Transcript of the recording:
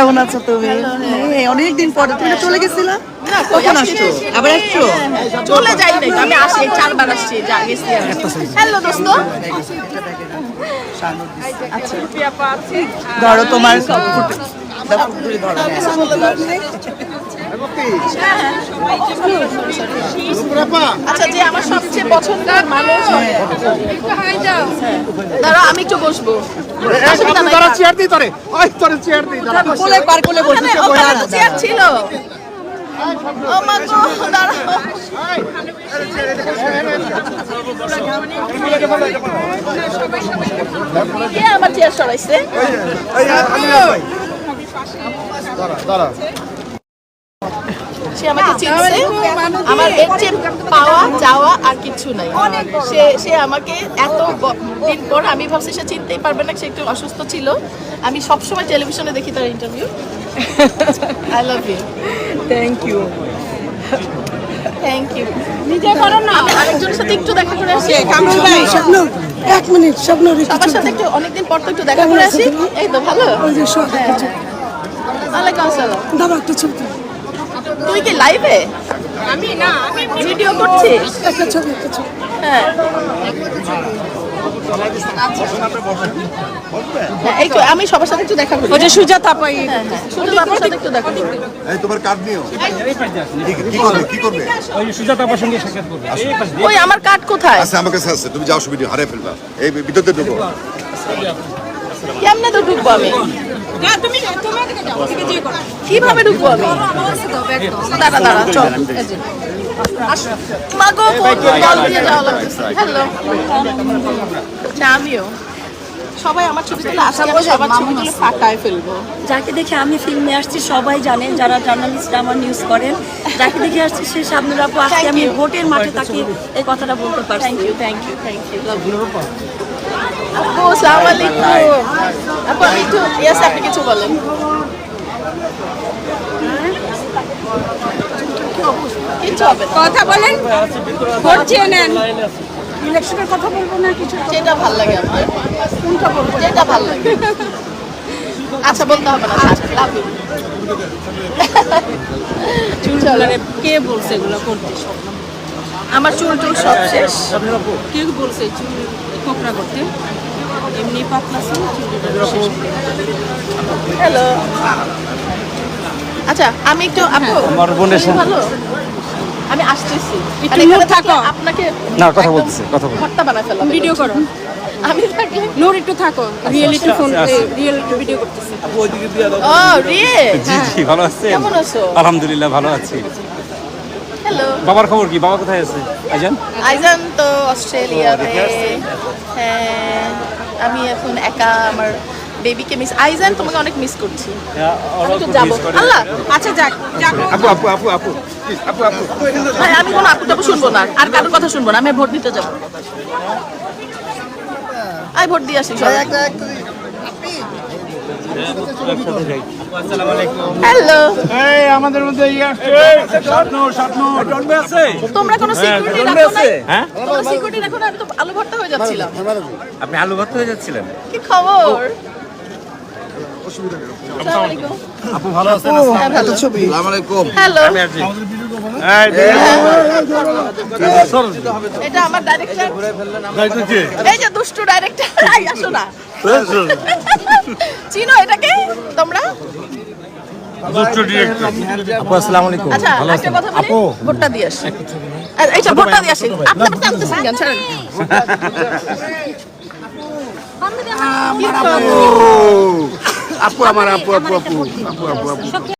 কেমন আছো তুমি? এই, অনেকদিন পরে তুমি চলে গেছিলা? কখন আসছো? আবার আসছো? চলে যাই নাই আমি আসি চারবার আসছি যা গেছি হ্যালো দোস্ত। ধরো তোমার ধরো। আচ্ছা যে আমার সবচেয়ে পছন্দের মানুষ দাঁড়া আমি একটু বসবো অসুবিধা চেয়ার দিই তোরে ওই তোরে চেয়ার দিই তারা কোলে পার কোলে ওখানে বসেছে ওখানে তো চেয়ার ছিল ও মা গো দাঁড়াও কে আমার চেয়ার সরাইছে দাঁড়া সে আমাকে চিনছে। আমার এর চেয়ে পাওয়া যাওয়া আর কিছু নাই। সে সে আমাকে এত দিন পর আমি ভাবছি সে চিনতেই পারবে না সে একটু অসুস্থ ছিল। আমি সবসময় টেলিভিশনে দেখি তার interview I love you thank you thank you নিজে করো না। আরেকজনের সাথে একটু দেখা করে আসি। স্বপ্ন এক মিনিট স্বপ্ন সবার সাথে একটু অনেকদিন পর তো একটু দেখা করে আসি। এই তো ভালো? ওয়ালাইকুম আসসালাম। দাঁড়া একটা ছবি। তুই কি লাইভে আমি না আমি ভিডিও করছিস? একটা ছবি একটা ছবি হ্যাঁ। হ্যাঁ, এই তো আমি সবার সাথে একটু দেখা করি। ওই যে সুজাতা পাই হ্যাঁ হ্যাঁ। শুধু বাবার সাথে একটু দেখা করি। এই তোমার কার্ড নিও। কি কি করবে কি করবে? ওই আমার কার্ড কোথায়? আচ্ছা আমার কাছে তুমি যাও সুবিধা হারিয়ে ফেলবা। এই ভিতরতে ঢুকো। কেমনে তো ঢুকবো আমি? কীভাবে ঢুকবো আমি? দাঁড়া দাঁড়া চল। মাগো দিয়ে যাওয়া লাগতেছে। হ্যালো আমিও। সবাই আমার ছবি তুলে আসছে আমি সবার ছবি তুলে ফাটায় ফেলব। যাকে দেখে আমি ফিল্মে আসছি সবাই জানেন যারা জার্নালিস্ট আমার নিউজ করেন যাকে দেখে আসছি সে সামনের আপু আজকে আমি ভোটের মাঠে তাকে এই কথাটা বলতে পারি thank you thank you thank you love you আপু আসসালামু আলাইকুম। আপু আমি একটু ইয়াস আপনি কিছু বলেন। কথা বলেন। ভোট চেয়ে নেন। ইলেকশনের কথা বলব না কিছু যেটা ভালো লাগে আমার কোনটা বলব? যেটা ভালো লাগে। আচ্ছা বলতে হবে না। লাভ চুল কে বলছে এগুলো? করতে আমার চুল টুল সব শেষ। কে বলছে চুল কোকড়া করতে? এমনি পাতলা ছিল হ্যালো আচ্ছা আমি একটু আপু আমার বোনের ভালো? আমি আসতেছি। একটু এখানে থাকো। আপনাকে না, কথা বলতেছি, কথা। ভর্তা ভিডিও করো। আমি থাকলে নূর একটু থাকো। রিয়েলিটি ফোন রিয়েলিটি ভিডিও করতেছে। ও রিয়ে জি জি ভালো আছেন? কেমন আছো? আলহামদুলিল্লাহ ভালো আছি। হ্যালো বাবার খবর কি? বাবা কোথায় আছে? আইজান? আইজান তো অস্ট্রেলিয়াতে হ্যাঁ আমি এখন একা আমার বেবিকে মিস আইজান তোমাকে অনেক মিস করছি। আমি তো যাব। আল্লাহ আচ্ছা যাক যাক। আপু আপু আপু আপু আপু আপু ভাই আমি কোনো আপু টাপু শুনব না। আর কারোর কথা শুনব না। আমি ভোট দিতে যাব। আই ভোট দিয়ে আসি সবাই। হ্যালো এই আমাদের মধ্যে ইয়ে তোমরা কোনো সিকিউরিটি রাখো না হ্যাঁ? সিকিউরিটি রাখো না আমি তো আলু ভর্তা হয়ে যাচ্ছিলাম। আপনি আলু ভর্তা হয়ে যাচ্ছিলেন? কি খবর? আসসালামু আলাইকুম। আপু ভালো আছেন হ্যাঁ, ভালো। আলাইকুম হ্যালো এই এটা আমার ডাইরেক্টর এই যে দুষ্টু ডাইরেক্টর আই আসো না চিনো এটাকে তোমরা আপু আসসালামু আলাইকুম আচ্ছা ভোটটা দিয়ে আসি আর ভোটটা দিয়ে আসি আপনাকে টানতেছেন কেন ছাড়েন কি খবর? আপু আমার আপু আপু আপু আপু আপু আপু